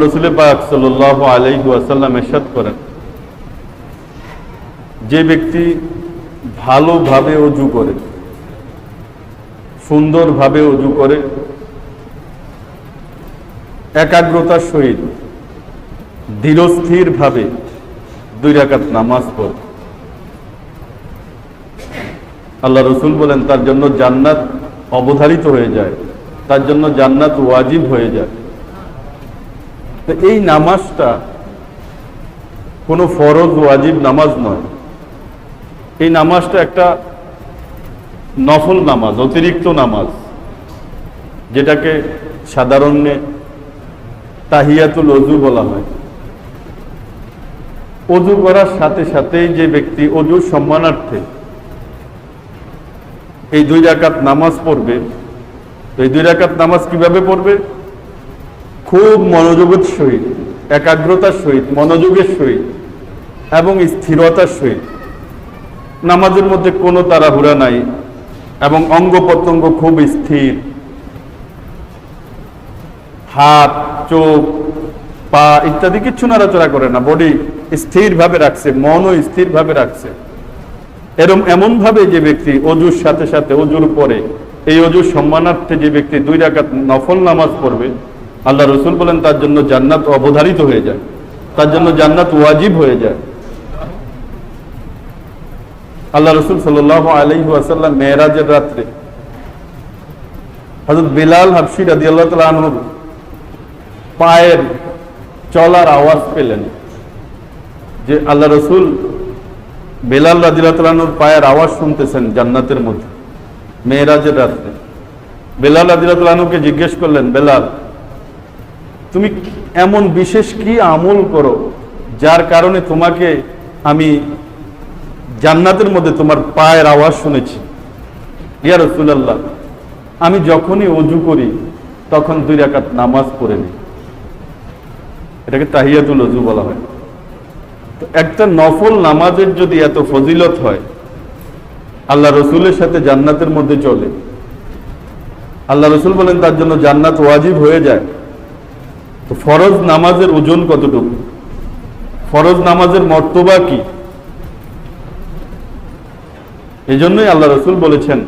রসুল পাক সাল আলাইহু আসাল্লাম এরশাদ করেন। যে ব্যক্তি ভালোভাবে অজু করে, সুন্দরভাবে অজু করে, একাগ্রতার সহিত, ধীরস্থিরভাবে দুই রাকাত নামাজ পড়ে। আল্লাহ রসুল বলেন, তার জন্য জান্নাত অবধারিত হয়ে যায়, তার জন্য জান্নাত ওয়াজিব হয়ে যায়। তো এই নামাজটা কোনো ফরজ, ওয়াজিব নামাজ নয়। এই নামাজটা একটা নফল নামাজ, অতিরিক্ত নামাজ, যেটাকে সাধারণে তাহিয়াতুল অজু বলা হয়। অজু করার সাথে সাথেই যে ব্যক্তি অজুর সম্মানার্থে এই দুই রাকাত নামাজ পড়বে এই দুই রাকাত নামাজ কীভাবে পড়বে? খুব মনোযোগের সহিত, একাগ্রতার সহিত, মনোযোগের সহিত এবং স্থিরতার সহিত। নামাজের মধ্যে কোনো তাড়াহুড়া নাই এবং অঙ্গ প্রত্যঙ্গ খুব স্থির। হাত, চোখ, পা ইত্যাদি কিচ্ছু নাড়াচড়া করে না, বডি স্থিরভাবে রাখছে, মনও স্থিরভাবে রাখছে। এরম এমন ভাবে যে ব্যক্তি অজুর সাথে সাথে অজুর পরে, এই অজুর সম্মানার্থে যে ব্যক্তি দুই রাকাত নফল নামাজ পড়বে আল্লাহ রসুল বলেন, তার জন্য জান্নাত অবধারিত হয়ে যায়, তার জন্য জান্নাত ওয়াজিব হয়ে যায়। আল্লাহ রসুল সাল আলহি আসাল্লাম মেয়েরাজের রাত্রে হজরত বিলাল হাফসি রাদি আল্লাহ তালুর পায়ের চলার আওয়াজ পেলেন যে আল্লাহ রসুল বেলাল রাজিলাতালুর পায়ের আওয়াজ শুনতেছেন জান্নাতের মধ্যে, মেয়েরাজের রাত্রে। বেলাল রাজিলাতালুকে জিজ্ঞেস করলেন, বেলাল তুমি এমন বিশেষ কি আমল করো যার কারণে তোমাকে আমি জান্নাতের মধ্যে তোমার পায়ের আওয়াজ শুনেছি? ইয়া রসুল্লাহ আমি যখনই অজু করি, তখন দুই রাকাত নামাজ পড়ে নিই। এটাকে তাহিয়াতুল অজু বলা হয়। তো একটা নফল নামাজের যদি এত ফজিলত হয়, আল্লাহ রসুলের সাথে জান্নাতের মধ্যে চলে। আল্লাহ রসুল বলেন, তার জন্য জান্নাত ওয়াজিব হয়ে যায়। তো ফরজ নামাজের ওজন কতটুকু? ফরজ নামাজের মর্তবা কি? এই জন্যই আল্লাহ রসুল বলেছেন,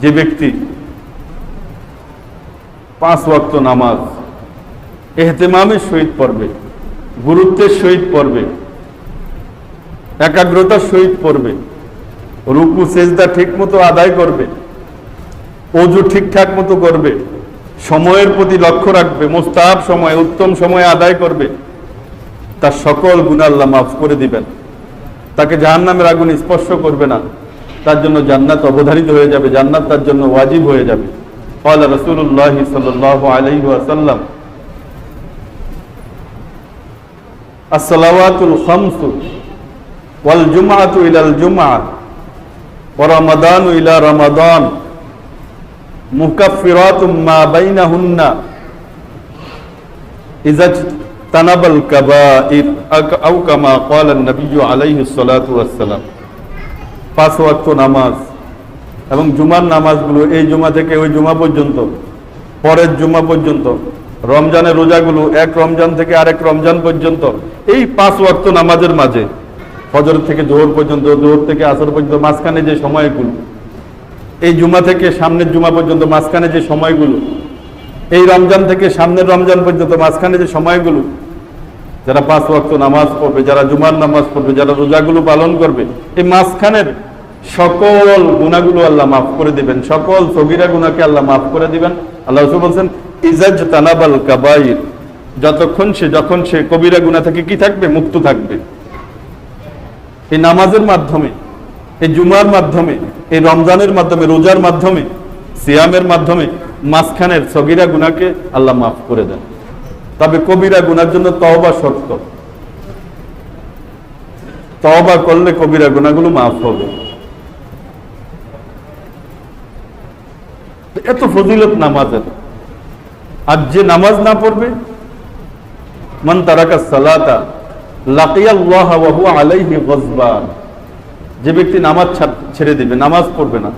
যে ব্যক্তি পাঁচ ওয়াক্ত নামাজ এহতেমামের সহিত পড়বে, গুরুত্বের সহিত পড়বে, একাগ্রতার সহিত পড়বে, রুকু, সেজদা ঠিক মতো আদায় করবে অজু ঠিকঠাক মতো করবে সময়ের প্রতি লক্ষ্য রাখবে মোস্তাব সময়, উত্তম সময় আদায় করবে। তার সকল গুণাল্লা মাফ করে দিবেন। তাকে জাহান্নামের আগুন স্পর্শ করবে না। তার জন্য জান্নাত অবধারিত হয়ে যাবে, জান্নাত তার জন্য ওয়াজিব হয়ে যাবে। ফলে রসুল্লাহ সাল্লাহ আলহি আসাল্লাম আসসালাওয়াতুল খামসু ওয়াল জুমাতু ইলাল জুমআ ওয়া রমাদানু ইলা রমাদান। নামাজ এবং জুমার নামাজগুলো এই জুমা থেকে ওই জুমা পর্যন্ত, পরের জুমা পর্যন্ত, রমজানের রোজাগুলো এক রমজান থেকে আরেক রমজান পর্যন্ত, এই পাঁচ ওয়াক্ত নামাজের মাঝে, ফজর থেকে জোহর পর্যন্ত, জোহর থেকে আসর পর্যন্ত মাঝখানে যে সময়গুলো এই জুমা থেকে সামনের জুমা পর্যন্ত মাঝখানে যে সময়গুলো, এই রমজান থেকে সামনের রমজান পর্যন্ত মাঝখানে যে সময়গুলো, যারা পাঁচ ওয়াক্ত নামাজ পড়বে, যারা জুমার নামাজ পড়বে, যারা রোজাগুলো পালন করবে, এই মাঝখানের সকল গুণাগুলো আল্লাহ মাফ করে দিবেন। সকল সগিরা গুণাকে আল্লাহ মাফ করে দিবেন। আল্লাহ বলছেন, ইজাজ তানাবাল কাবাইর যতক্ষণ সে, যখন সে কবিরা গুণা থেকে কি থাকবে? মুক্ত থাকবে। এই নামাজের মাধ্যমে, এই জুমার মাধ্যমে এই রমজানের মাধ্যমে, রোজার মাধ্যমে, সিয়ামের মাধ্যমে মাঝখানের সগিরা গুনাকে আল্লাহ মাফ করে দেন। তবে কবিরা গুনার জন্য তওবা শর্ত। তওবা করলে কবিরা গুনাগুলো মাফ হবে। এত ফজিলত নামাজের। আর যে নামাজ না পড়বে, মান তারাকা সালাতা হুয়া আলাইহি গজবান। যে ব্যক্তি নামাজ ছেড়ে দিবে, নামাজ পড়বে না,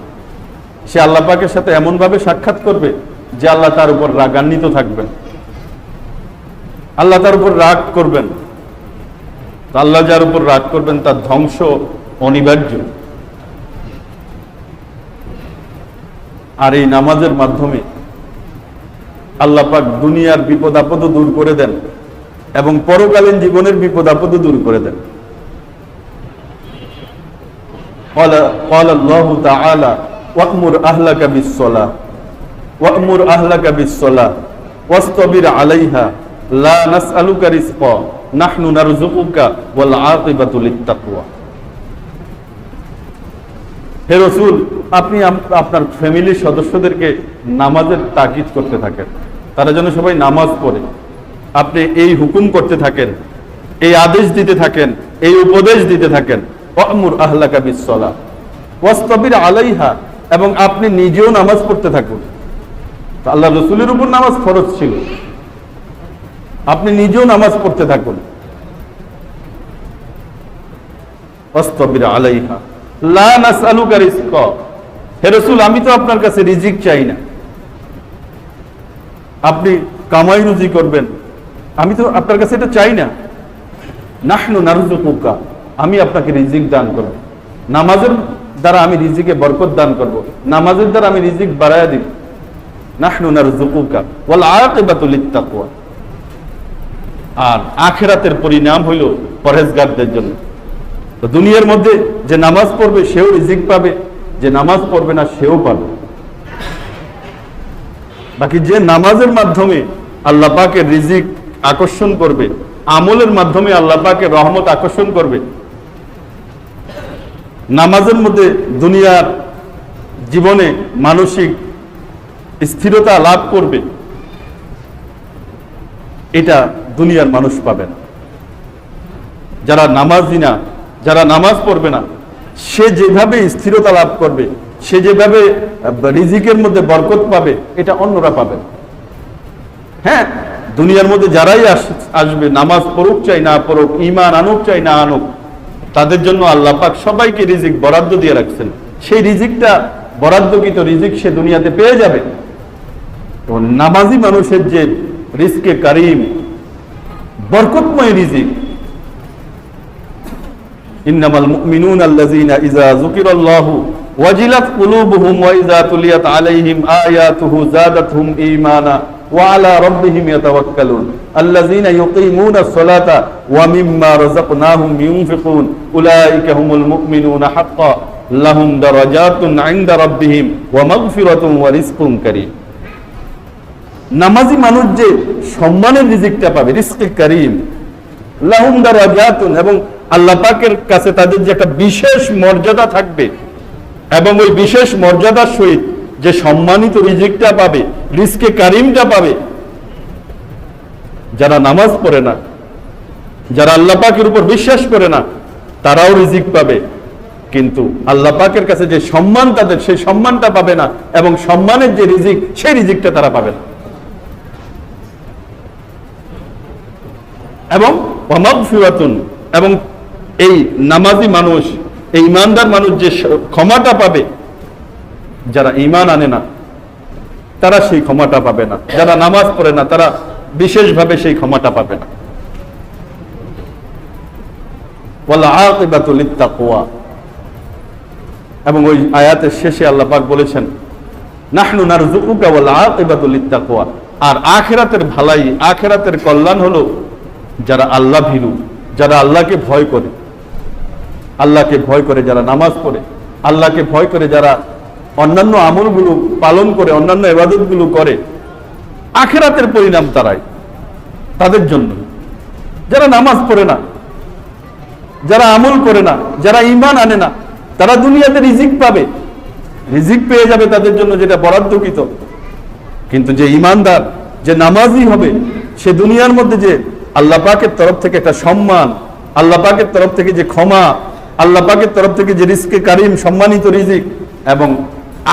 সে আল্লাহ পাকের সাথে এমন ভাবে সাক্ষাৎ করবে যে আল্লাহ তার উপর রাগান্বিত থাকবেন। আল্লাহ তার উপর রাগ করবেন। আল্লাহ যার উপর রাগ করবেন, তার ধ্বংস অনিবার্য। আর এই নামাজের মাধ্যমে আল্লাহ পাক দুনিয়ার বিপদ আপদ দূর করে দেন এবং পরকালীন জীবনের বিপদ আপদ দূর করে দেন। قال قال الله تعالى وأمر أهلك بالصلاة وأمر أهلك بالصلاة واصطبر عليها لا نسألك رزقا نحن نرزقك والعاقبة للتقوى হে রসুল আপনি আপ- আপনার ফ্যামিলির সদস্যদেরকে নামাজের তাকিদ করতে থাকেন তারা যেন সবাই নামাজ পড়ে আপনি এই হুকুম করতে থাকেন এই আদেশ দিতে থাকেন এই উপদেশ দিতে থাকেন আলাইহা, এবং আপনি নিজেও নামাজ পড়তে থাকুন। আল্লাহ রসুলের উপর নামাজ ফরজ ছিল। আপনি নিজেও নামাজ পড়তে থাকুন। আমি তো আপনার কাছে রিজিক চাই না। আপনি কামাই রুজি করবেন। আমি তো আপনার কাছে এটা চাই না। নাহনু নারজুকুকা আমি আপনাকে রিজিক দান করব। নামাজের দ্বারা আমি রিজিকে বরকত দান করব। নামাজের দ্বারা আমি রিজিক বাড়ায়া দিব। আর আখিরাতের পরিণাম হইল পরহেজগারদের জন্য। তো দুনিয়ার মধ্যে যে নামাজ পড়বে, সেও রিজিক পাবে। যে নামাজ পড়বে না, সেও পাবে। বাকি যে নামাজের মাধ্যমে আল্লাহ পাকের রিজিক আকর্ষণ করবে, আমলের মাধ্যমে আল্লাহ পাকের রহমত আকর্ষণ করবে নামাজের মধ্যে দুনিয়ার জীবনে মানসিক স্থিরতা লাভ করবে, এটা দুনিয়ার মানুষ পাবে না। যারা নামাজি না, যারা নামাজ পড়বে না, সে যেভাবে স্থিরতা লাভ করবে, সে যেভাবে রিজিকের মধ্যে বরকত পাবে, এটা অন্যরা পাবে হ্যাঁ দুনিয়ার মধ্যে যারাই আস- আসবে, নামাজ পড়ুক চাই না পড়ুক ইমান আনুক চাই না আনুক তাদের জন্য আল্লাহ পাক সবাইকে রিজিক বরাদ্দ দিয়ে রাখছেন। সেই রিজিকটা বরাদ্দকৃত রিজিক সে দুনিয়াতে পেয়ে যাবে। নামাজি মানুষের যে রিস্কে কারিম, বরকতময় রিজিক, ইন্নামাল মুমিনুন আল্লাযীনা ইযা যুকিরাল্লাহু ওয়াজিলাত কুলুবুহুম ওয়া ইযা তুলিয়াত আলাইহিম আয়াতুহু যাদাতহুম ঈমানা ওয়া আলা রাব্বিহিম ইয়াতাওয়াক্কালুন। الذين يقيمون الصلاة ومما رزقناهم ينفقون أولئك هم المؤمنون حقا لهم درجات عند ربهم ومغفرة ورزق كريم নামাজি মানুষ যে সম্মানের রিজিকটা পাবে রিস্কে করিম লাহুম দারাজাতুন এবং আল্লাহ পাকের কাছে তাদের যে একটা বিশেষ মর্যাদা থাকবে এবং ওই বিশেষ মর্যাদার সহিত যে সম্মানিত রিজিকটা পাবে রিস্কে কারিমটা পাবে যারা নামাজ পড়ে না, যারা আল্লাহ পাকের উপর বিশ্বাস করে না, তারাও রিজিক পাবে। কিন্তু আল্লাহ পাকের কাছে যে সম্মান তাদের, সেই সম্মানটা পাবে না এবং সম্মানের যে রিজিক, সেই রিজিকটা তারা পাবে না। এবং অমাগফিরাতুন, এবং এই নামাজি মানুষ, এই ইমানদার মানুষ যে ক্ষমাটা পাবে, যারা ইমান আনে না, তারা সেই ক্ষমাটা পাবে না। যারা নামাজ পড়ে না, তারা বিশেষভাবে সেই ক্ষমাটা পাবেন। এবং ওই আয়াতের শেষে আল্লাহ পাক বলেছেন, নাহনু নারজুকুকা ওয়াল আর আখিরাতের ভালাই, আখিরাতের কল্যাণ হলো যারা আল্লাহ ভীরু, যারা আল্লাহকে ভয় করে। আল্লাহকে ভয় করে যারা নামাজ পড়ে, আল্লাহকে ভয় করে যারা অন্যান্য আমলগুলো পালন করে, অন্যান্য ইবাদতগুলো করে। আখেরাতের পরিণাম তারাই, তাদের জন্য। যারা নামাজ পড়ে না, যারা আমল করে না, যারা ইমান আনে না, তারা দুনিয়াতে রিজিক পাবে। রিজিক পেয়ে যাবে তাদের জন্য যেটা বরাদ্দকৃত। কিন্তু যে ইমানদার যে নামাজি হবে, সে দুনিয়ার মধ্যে যে আল্লাহ পাকের তরফ থেকে একটা সম্মান, আল্লাহ পাকের তরফ থেকে যে ক্ষমা, আল্লাহ পাকের তরফ থেকে যে রিস্কে কারিম সম্মানিত রিজিক এবং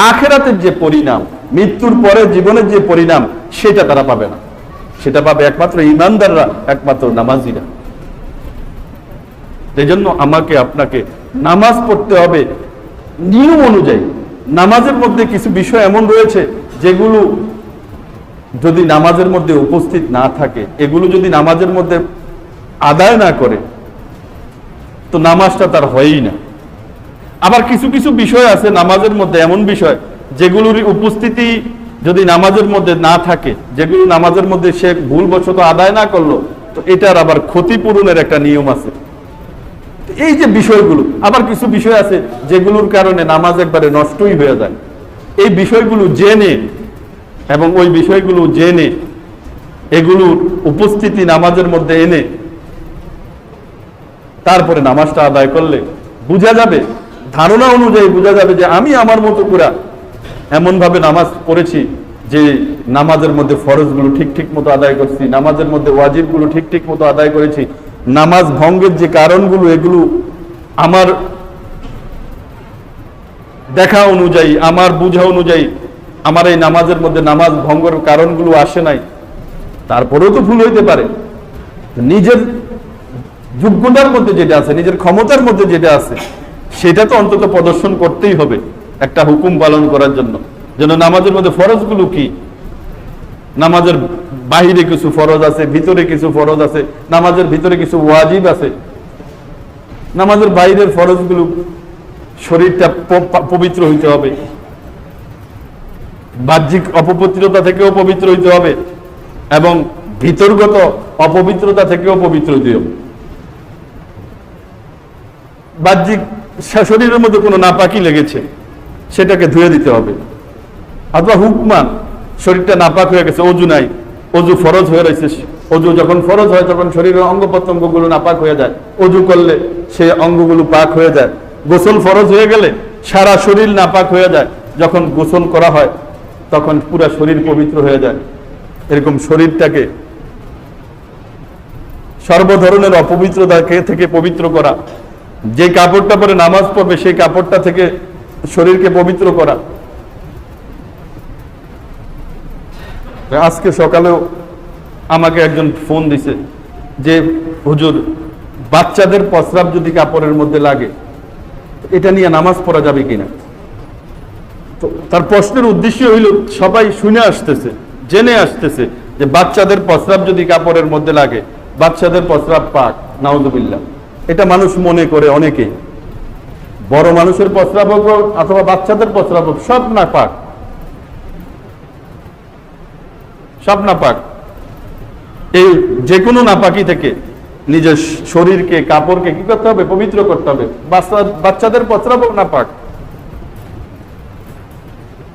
আখেরাতের যে পরিণাম মৃত্যুর পরে জীবনের যে পরিণাম, সেটা তারা পাবে না। সেটা পাবে একমাত্র ইমানদাররা, একমাত্র নামাজিরা। এই জন্য আমাকে, আপনাকে নামাজ পড়তে হবে নিয়ম অনুযায়ী। নামাজের মধ্যে কিছু বিষয় এমন রয়েছে যেগুলো যদি নামাজের মধ্যে উপস্থিত না থাকে, এগুলো যদি নামাজের মধ্যে আদায় না করে, তো নামাজটা তার হয়ই না। আবার কিছু কিছু বিষয় আছে নামাজের মধ্যে, এমন বিষয় যেগুলোর উপস্থিতি যদি নামাজের মধ্যে না থাকে, যেগুলো নামাজের মধ্যে সে ভুলবশত আদায় না করল, তো এটার আবার ক্ষতিপূরণের একটা নিয়ম আছে। এই যে বিষয়গুলো, আবার কিছু বিষয় আছে যেগুলোর কারণে নামাজ একবারে নষ্টই হয়ে যায়। এই বিষয়গুলো জেনে এবং ওই বিষয়গুলো জেনে এগুলোর উপস্থিতি নামাজের মধ্যে এনে তারপরে নামাজটা আদায় করলে বোঝা যাবে, ধারণা অনুযায়ী বোঝা যাবে যে আমি আমার মতো করে এমন ভাবে নামাজ পড়েছি যে নামাজের মধ্যে ফরজগুলো ঠিক ঠিক মতো আদায় করছি, নামাজের মধ্যে ওয়াজিবগুলো ঠিক ঠিক মতো আদায় করেছি, নামাজ ভঙ্গের যে কারণগুলো, এগুলো আমার দেখা অনুযায়ী, আমার বুঝা অনুযায়ী আমার এই নামাজের মধ্যে নামাজ ভঙ্গের কারণগুলো আসে নাই। তারপরেও তো ভুল হইতে পারে। নিজের যোগ্যতার মধ্যে যেটা আছে, নিজের ক্ষমতার মধ্যে যেটা আছে, সেটা তো অন্তত প্রদর্শন করতেই হবে। একটা হুকুম পালন করার জন্য। যেন নামাজের মধ্যে ফরজগুলো কি? নামাজের বাহিরে কিছু ফরজ আছে, ভিতরে কিছু ফরজ আছে, নামাজের ভিতরে কিছু ওয়াজিব আছে। নামাজের বাইরের ফরজগুলো শরীরটা পবিত্র হইতে হবে। বাহ্যিক অপবিত্রতা থেকেও পবিত্র হইতে হবে এবং ভিতরগত অপবিত্রতা থেকেও পবিত্র হইতে হবে। বাহ্যিক শরীরের মধ্যে কোনো নাপাকি লেগেছে। সেটাকে ধুয়ে দিতে হবে। অথবা হুকমান শরীরটা নাপাক হয়ে গেছে, অজু নাই। অজু ফরজ হয়ে রয়েছে। অজু যখন ফরজ হয়, তখন শরীরের অঙ্গ প্রত্যঙ্গগুলো নাপাক হয়ে যায়। অজু করলে সেই অঙ্গগুলো পাক হয়ে যায়। গোসল ফরজ হয়ে গেলে সারা শরীর নাপাক হয়ে যায়। যখন গোসল করা হয়, তখন পুরা শরীর পবিত্র হয়ে যায়। এরকম শরীরটাকে সর্ব ধরনের অপবিত্রতাকে থেকে পবিত্র করা। যে কাপড়টা পরে নামাজ পড়বে, সেই কাপড়টা থেকে শরীরকে পবিত্র করা। আজকে সকালেও আমাকে একজন ফোন দিছে যে, হুজুর, বাচ্চাদের প্রস্রাব যদি কাপড়ের মধ্যে লাগে, এটা নিয়ে নামাজ পড়া যাবে কিনা? তো তার প্রশ্নের উদ্দেশ্য হইল, সবাই শুনে আসতেছে, জেনে আসতেছে যে বাচ্চাদের প্রস্রাব যদি কাপড়ের মধ্যে লাগে, বাচ্চাদের প্রস্রাব পাক, নাউজুবিল্লাহ। এটা মানুষ মনে করে অনেকেই। বড় মানুষের প্রস্রাব হোক অথবা বাচ্চাদের প্রস্রাব হোক সব না পাক। সব নাপাক এই যে কোনো নাপাকি থেকে নিজের শরীরকে, কাপড়কে কি করতে হবে? পবিত্র করতে হবে। বাচ্চা- বাচ্চাদের প্রস্রাব হোক নাপাক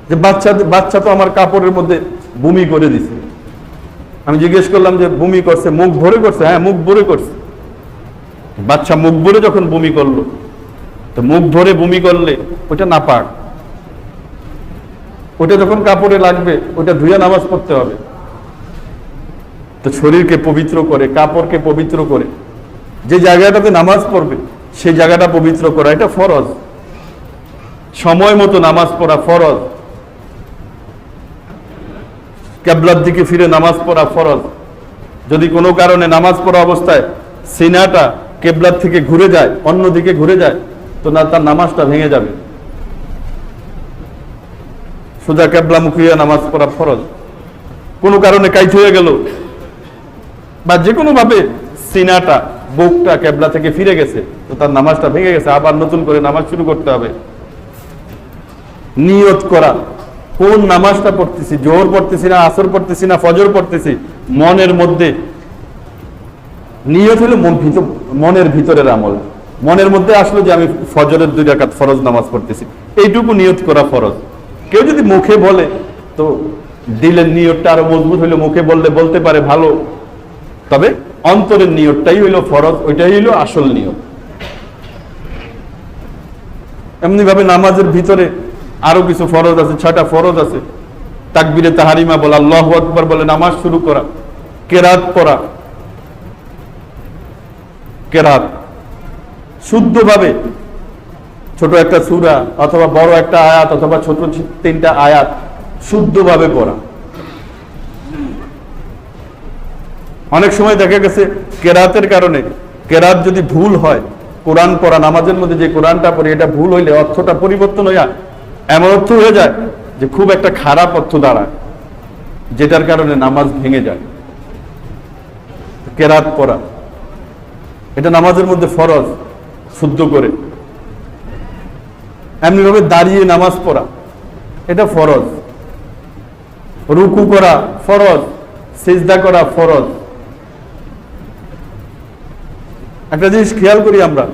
যে বাচ্চা বাচ্চা তো আমার কাপড়ের মধ্যে বমি করে দিছে। আমি জিজ্ঞেস করলাম যে বমি করছে, মুখ ভরে করছে? হ্যাঁ মুখ ভরে করছে। বাচ্চা মুখ ভরে যখন বমি করল তো মুখ ভরে বমি করলে ওটা নাপাক। ওটা যখন কাপড়ে লাগবে ওটা ধুয়ে নামাজ পড়তে হবে। তো শরীরকে পবিত্র করে, কাপড়কে পবিত্র করে। যে জায়গাটাতে নামাজ পড়বে, সেই জায়গাটা পবিত্র করা, এটা ফরজ। সময় মতো নামাজ পড়া ফরজ। কেবলার দিকে ফিরে নামাজ পড়া ফরজ। যদি কোনো কারণে নামাজ পড়া অবস্থায় সিনাটা কেবলার থেকে ঘুরে যায় অন্য দিকে ঘুরে যায় তো না, তার নামাজটা ভেঙে যাবে। সোজা কেবলামুখী হয়ে নামাজ পড়া ফরজ। কোনো কারণে কাইট হয়ে গেল। বা যে কোনো ভাবে সিনাটা, বুকটা কেবলা থেকে ফিরে গেছে, তো তার নামাজটা ভেঙে গেছে। আবার নতুন করে নামাজ শুরু করতে হবে। নিয়ত করা। কোন নামাজটা পড়তেছি? জোহর পড়তেছি না, আসর পড়তেছি না, ফজর পড়তেছি? মনের মধ্যে। নিয়ত হলো মন মনের ভিতরের আমল। মনের মধ্যে আসলো যে আমি ফজরের দুই রাকাত ফরজ নামাজ পড়তেছি। এইটুকু নিয়ত করা ফরজ। কেউ যদি মুখে বলে, তো দিলের নিয়তটা আরও মজবুত হইল, মুখে বললে বলতে পারে ভালো। তবে অন্তরের নিয়তটাই হইল ফরজ, ওইটাই হইল আসল নিয়ত। এমনি ভাবে নামাজের ভিতরে আরও কিছু ফরজ আছে, ছয়টা ফরজ আছে। তাকবিরে তাহারিমা বলা, আল্লাহ আকবর বলে, নামাজ শুরু করা, কেরাত পড়া। কেরাত। শুদ্ধভাবে ছোট একটা সুরা অথবা বড় একটা আয়াত অথবা ছোট তিনটা আয়াত শুদ্ধভাবে পড়া। অনেক সময় দেখা গেছে কেরাতের কারণে কেরাত যদি ভুল হয়, কোরআন পড়া, নামাজের মধ্যে যে কোরআনটা পড়ি, এটা ভুল হইলে অর্থটা পরিবর্তন হইয়া এমন অর্থ হয়ে যায় যে খুব একটা খারাপ অর্থ দাঁড়ায়, যেটার কারণে নামাজ ভেঙে যায়। কেরাত পড়া, এটা নামাজের মধ্যে ফরজ। শুদ্ধ করে। এমনিভাবে দাঁড়িয়ে নামাজ পড়া, এটা ফরজ। রুকু করা ফরজ, সেজদা করা ফরজ। একটা জিনিস খেয়াল করি আমরা,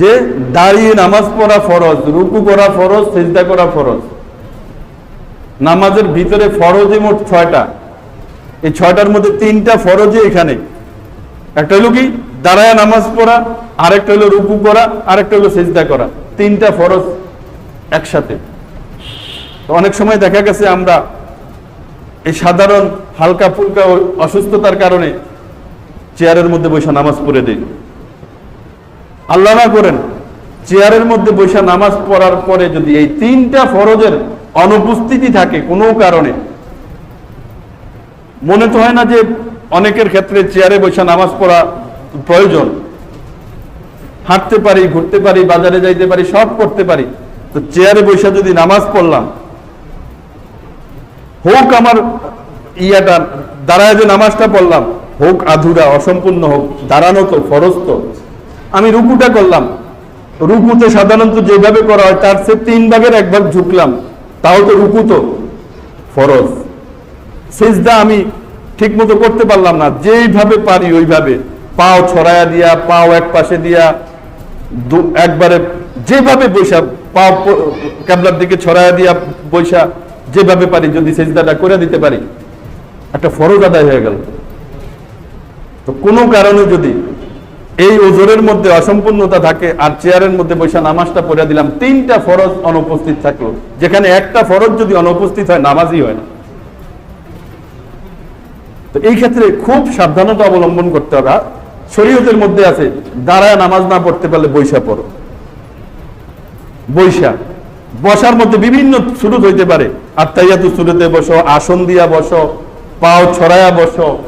যে দাঁড়িয়ে নামাজ পড়া ফরজ, রুকু করা ফরজ, সেজদা করা ফরজ। নামাজের ভিতরে ফরজে মোট ছয়টা। এই ছয়টার মধ্যে তিনটা ফরজে এখানে। একটা হলো কি, দাঁড়ায় নামাজ পড়া আরেকটা হলো রুকু করা, আরেকটা হলো সেজদা করা। তিনটা ফরজ একসাথে। অনেক সময় দেখা গেছে আমরা এই সাধারণ হালকা ফুলকা অসুস্থতার কারণে চেয়ারের মধ্যে বসে নামাজ পড়ে দিই। আল্লাহ না করেন, চেয়ারের মধ্যে বসে নামাজ পড়ার পরে যদি এই তিনটা ফরজের অনুপস্থিতি থাকে কোনো কারণে, মনে তো হয় না যে অনেকের ক্ষেত্রে চেয়ারে বসে নামাজ পড়া প্রয়োজন। হাঁটতে পারি, ঘুরতে পারি, বাজারে যাইতে পারি, সব করতে পারি। তো চেয়ারে বসে যদি নামাজ পড়লাম, হোক আমার ইয়াটা, দাঁড়ায় যে নামাজটা পড়লাম, হোক আধুরা, অসম্পূর্ণ হোক, দাঁড়ানো তো, ফরজ তো। আমি রুকুটা করলাম। রুকুতে সাধারণত যেভাবে করা হয়, তার সে তিন ভাগের এক ভাগ ঝুঁকলাম। তাও তো রুকু তো ফরজ। সেজদা আমি ঠিক মতো করতে পারলাম না। যেইভাবে পারি ওইভাবে। পাও ছড়ায়া দিয়া, পাও এক পাশে দিয়া একবারে যেভাবে বৈশা প- ক্যাবলার দিকে ছড়ায়া দিয়া বৈশা যেভাবে পারি যদি সেজদাটা করে দিতে পারি, একটা ফরজ আদায় হয়ে গেল। তো কোনো কারণে যদি এই ওজোরের মধ্যে অসম্পূর্ণতা থাকে আর চেয়ারের মধ্যে বৈশা নামাজটা পড়ে দিলাম, তিনটা ফরজ অনুপস্থিত থাকল। যেখানে একটা ফরজ যদি অনুপস্থিত হয়, নামাজই হয় না। তো এই ক্ষেত্রে খুব সাবধানতা অবলম্বন করতে হবে। শরীয়তের মধ্যে আছে, দাঁড়ায় নামাজ না পড়তে পারলে বৈশা পড়ো। বৈশা। বসার মধ্যে বিভিন্ন সুরত হইতে পারে। আত্মাইয়াতু সুরতে বসো, আসন দিয়া বসো, পাও ছড়ায়া বসো,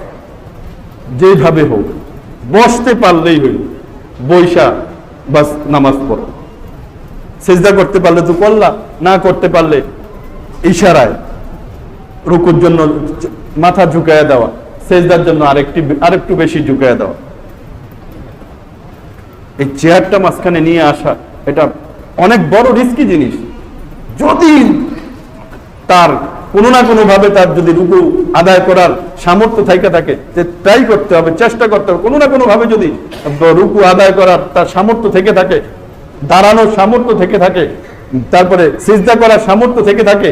যেভাবে হোক। বসতে পারলেই হইল। বৈশা বাস নামাজ পড়ো। সেজদা করতে পারলে তো করলা, না করতে পারলে ইশারায় রুকুর জন্য মাথা ঝুঁকায় দেওয়া, সেজদার জন্য আরেকটি, আরেকটু বেশি ঝুঁকায় দেওয়া। এই চেয়ারটা মাঝখানে নিয়ে আসা, এটা অনেক বড় রিস্কি জিনিস। যদি তার কোনো না কোনো ভাবে তার যদি রুকু আদায় করার সামর্থ্য থাইকা থাকে, যে ট্রাই করতে হবে, চেষ্টা করতে হবে, কোনো না কোনো ভাবে যদি রুকু আদায় করার তার সামর্থ্য থেকে থাকে, দাঁড়ানোর সামর্থ্য থেকে থাকে, তারপরে সিজদা করার সামর্থ্য থেকে থাকে,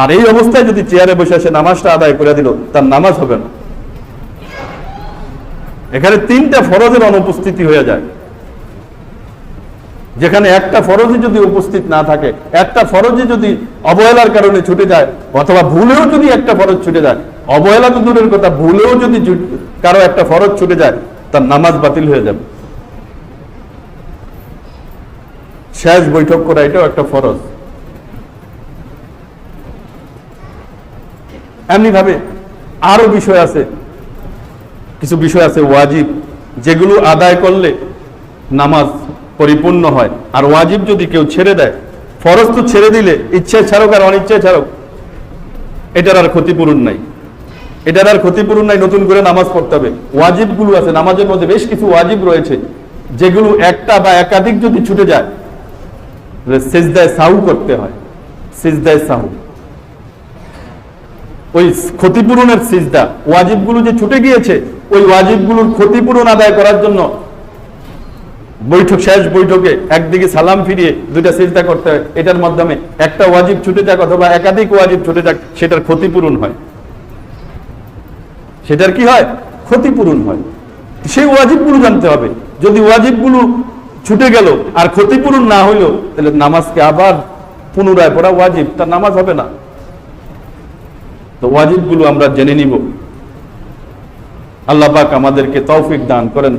আর এই অবস্থায় যদি চেয়ারে বসে সে নামাজটা আদায় করে দিল, তার নামাজ হবে না। এখানে তিনটা ফরজের অনুপস্থিতি হয়ে যায়। যেখানে একটা ফরজই যদি উপস্থিত না থাকে, একটা ফরজই যদি অবহেলার কারণে ছুটে যায়, অথবা ভুলেও যদি একটা ফরজ ছুটে যায়, অবহেলা তো দূরের কথা, ভুলেও যদি কারও একটা ফরজ ছুটে যায়, তার নামাজ বাতিল হয়ে যাবে। শেষ বৈঠক করা এটাও একটা ফরজ। এমনি ভাবে আরও বিষয় আছে। কিছু বিষয় আছে, ওয়াজিব। যেগুলো আদায় করলে নামাজ পরিপূর্ণ হয়। আর ওয়াজিব যদি কেউ ছেড়ে দেয়, ফরজ তো ছেড়ে দিলে, ইচ্ছে ছাড়ক আর অনিচ্ছায় ছাড়ক, এটার আর ক্ষতিপূরণ নাই। এটার আর ক্ষতিপূরণ নাই, নতুন করে নামাজ পড়তে হবে। ওয়াজিবগুলো আছে, নামাজের মধ্যে বেশ কিছু ওয়াজিব রয়েছে, যেগুলো একটা বা একাধিক যদি ছুটে যায়, সেজদায় সাহু করতে হয়। সেজদায় সাহু। ওই ক্ষতিপূরণের সিজদা। ওয়াজিবগুলো যে ছুটে গিয়েছে, ওই ওয়াজিবগুলোর ক্ষতিপূরণ আদায় করার জন্য বৈঠক, শেষ বৈঠকে একদিকে সালাম ফিরিয়ে দুইটা সিজদা করতে হয়। এটার মাধ্যমে একটা ওয়াজিব ছুটে যাক অথবা একাধিক ওয়াজিব ছুটে যাক, সেটার ক্ষতিপূরণ হয়। সেটার কি হয়? ক্ষতিপূরণ হয়। সেই ওয়াজিবগুলো জানতে হবে। যদি ওয়াজিবগুলো ছুটে গেল আর ক্ষতিপূরণ না হইল, তাহলে নামাজকে আবার পুনরায় পড়া ওয়াজিব। তার নামাজ হবে না। তো ওয়াজিবগুলো আমরা জেনে নিব। আল্লাহ পাক আমাদেরকে তৌফিক দান করেন।